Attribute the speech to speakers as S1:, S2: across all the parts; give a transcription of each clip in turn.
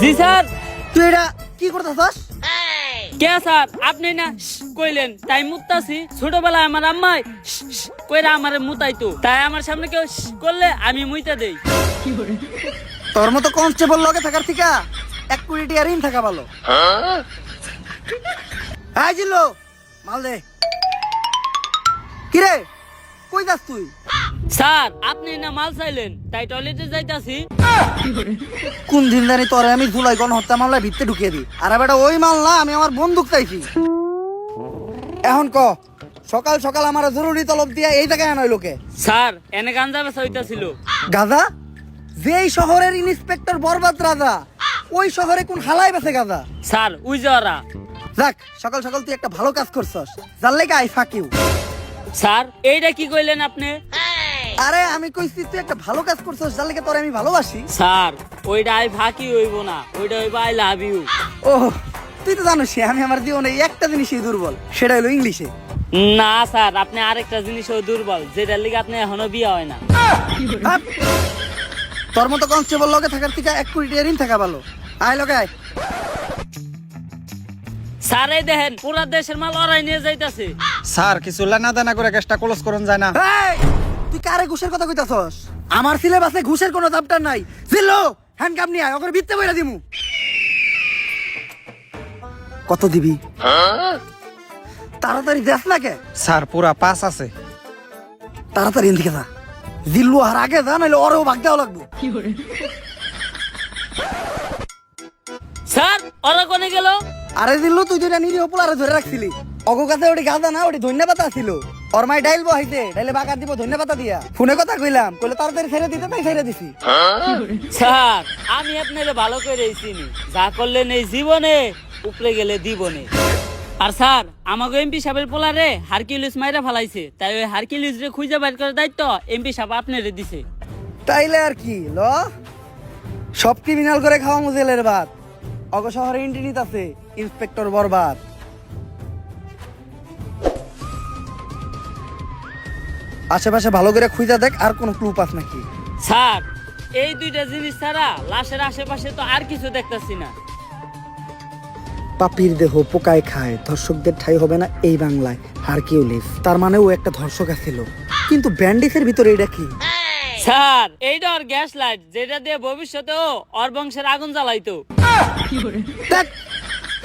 S1: জি sir.
S2: তুই এটা কি করতেছস?
S1: কে স্যার? আপনি না কইলেন। তাই মুতাছি ছোটবেলায় আমার আম্মাই কইরা আমারে মুতাইতো। তাই আমার সামনে কেউ করলে আমি মুইতা দেই।
S2: তোর মতো কনস্টেবল লগে থাকার থেকে এক কোটি টিয়া ঋণ থাকা ভালো। এই জিল্লু মাল দে। কিরে? কই যাস তুই?
S1: স্যার আপনি না মাল চাইলেন তাই টয়লেটে যাইতাছি।
S2: কোন দিন জানি তোরে আমি জুলাই গণহত্যা মামলায় ভিতরে ঢুকিয়ে দিই। আর বেটা ওই মাল না আমি আমার বন্দুক চাইছি। এখন ক সকাল সকাল আমার জরুরি তলব দিয়া এই জায়গায় আনয় লোকে
S1: স্যার এনে গাঞ্জা বেচা হইতাছিল।
S2: গাজা? যেই শহরের ইন্সপেক্টর বরবাদ রাজা ওই শহরে কোন হালাই বেছে গাজা?
S1: Sir we যাওয়ারা।
S2: যাক সকাল সকাল তুই একটা ভালো কাজ করছস। যার লেগে আই ফাঁকিউ
S1: স্যার এইটা কি কইলেন আপনি?
S2: আরে আমি কইছি তুই একটা ভালো কাজ করছস যার লেগে তোরে আমি ভালোবাসি।
S1: স্যার ওইটা আই ফাঁকি হইব না। ওইটা হইব আই লাভ ইউ
S2: ও তুই তো জানিস আমি আমার জীবনে একটা জিনিসই দুর্বল সেটা হলো ইংলিশে।
S1: না স্যার আপনি আরেকটা জিনিসও দুর্বল যেটার লিগে আপনি এখনও বিয়ে হয় না।
S2: তোর মতো কনস্টেবল লগে থাকার থেকে এক কোটি টিয়া ঋণ থাকা ভালো। আয় লগে আয়।
S1: স্যার এই দেখেন পুরা দেশের মাল ওরাই নিয়ে যাইতাছে।
S3: স্যার কিছু লেনা দেনা করে গ্যাসটা ক্লোজ করুন যায় না।
S2: তুই কারে ঘুষের কথা কইতাছস? আমার সিলেবাসে ঘুষের কোনো চাপটার নাই। জিল্লো হ্যান্ডকাপ নিয়ে আয় ওকে ভিত্তে বইরা দিমু। কত দিবি? তাড়াতাড়ি দেখ না কে?
S3: স্যার পুরা পাস আছে।
S2: তাড়াতাড়ি এদিকে যা। জিল্লু আর আগে যা নাহলে ওরেও ভাগ দেওয়া লাগবো।
S1: স্যার ওরা কোনে গেল?
S2: আরে জিল্লু তুই যেটা নিরীহ পোলারে ধরে রাখছিলি। অগো কাছে ওটি গাঁদা না ওটি ধন্যবাদ ছিল। ওর মাই ডাইল বহাইতে ডাইলে বাগার দিব ধন্যবাদ দিয়া। ফোনে কথা কইলাম কইলে তাড়াতাড়ি ছেড়ে দিতে তাই ছেড়ে দিছি।
S1: স্যার আমি আপনারে ভালো করে চিনি। যা করলেন এই জীবনে উপরে গেলে দিবনে। আর স্যার আমাকে এমপি সাহেবের পোলারে হারকিউলিস মাইরা ফালাইছে। তাই ওই হারকিউলিস রে খুঁজে বাইর করার দায়িত্ব এমপি সাহেব আপনারে দিছে।
S2: তাইলে আর কি ল? সব ক্রিমিনাল করে খাওয়া মুজেলের বাদ অগ শহরে ইন্সপেক্টর বরবাদ। আশেপাশে ভালো করে খুঁজা দেখ আর কোনো ক্লু পাস নাকি।
S1: স্যার এই দুইটা জিনিস ছাড়া লাশের আশেপাশে তো আর কিছু দেখতাছি না।
S2: পাপির দেহ পোকায় খায় ধর্ষকদের ঠাই হবে না এই বাংলায় হারকিউলিস তার মানে ও একটা ধর্ষক আছিল। কিন্তু ব্যান্ডিসের ভিতরে এটা কি?
S1: স্যার এইটা ওর গ্যাস লাইট যেটা দিয়ে ভবিষ্যতেও ওর বংশের আগুন জ্বালাইতো।
S2: দেখ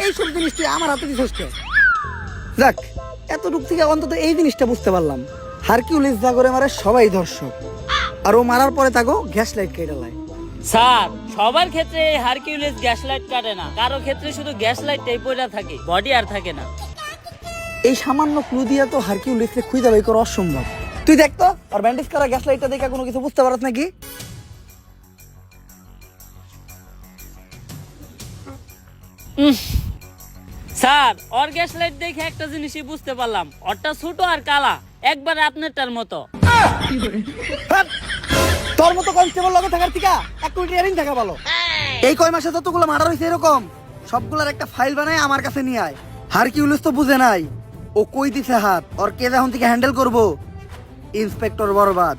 S2: এইসব জিনিস তুই আমার হাতে দিছিস যাক এতটুক থেকে অন্তত এই জিনিসটা বুঝতে পারলাম। হারকিউলিস যা করে মারে সবাই ধর্ষক। আর ও মারার পরে তাকে গ্যাস লাইট কেটে
S1: স্যার সবার ক্ষেত্রে এই হারকিউলিস গ্যাস লাইট কাটে না। কারও ক্ষেত্রে শুধু গ্যাস লাইটটাই পড়া থাকে বডি আর থাকে না।
S2: এই সামান্য ক্লু দিয়া তো হারকিউলিসকে খুঁজে বাই করা অসম্ভব। তুই দেখ তো আর ব্যান্ডেজ করা গ্যাস লাইটটা দেখে কোনো কিছু বুঝতে পারছ নাকি?
S1: স্যার, ওর গ্যাস লাইট দেখে একটা জিনিসই বুঝতে পারলাম। ওরটা ছোট আর কালা, একবারে আপনারটার মতো।
S2: তোর মতো কনস্টেবল লগে থাকার থেকে এক কোটি ইয়ারিং থাকা ভালো। এই কয় মাসে যতগুলো মার্ডার হয়েছে এরকম, সবগুলোর একটা ফাইল বানাই আমার কাছে নিয়ে আয়। হারকিউলিস তো বুঝে নাই। ও কই দিছে হাত? ওর কে যখন থেকে হ্যান্ডেল করব? ইন্সপেক্টর বরবাদ।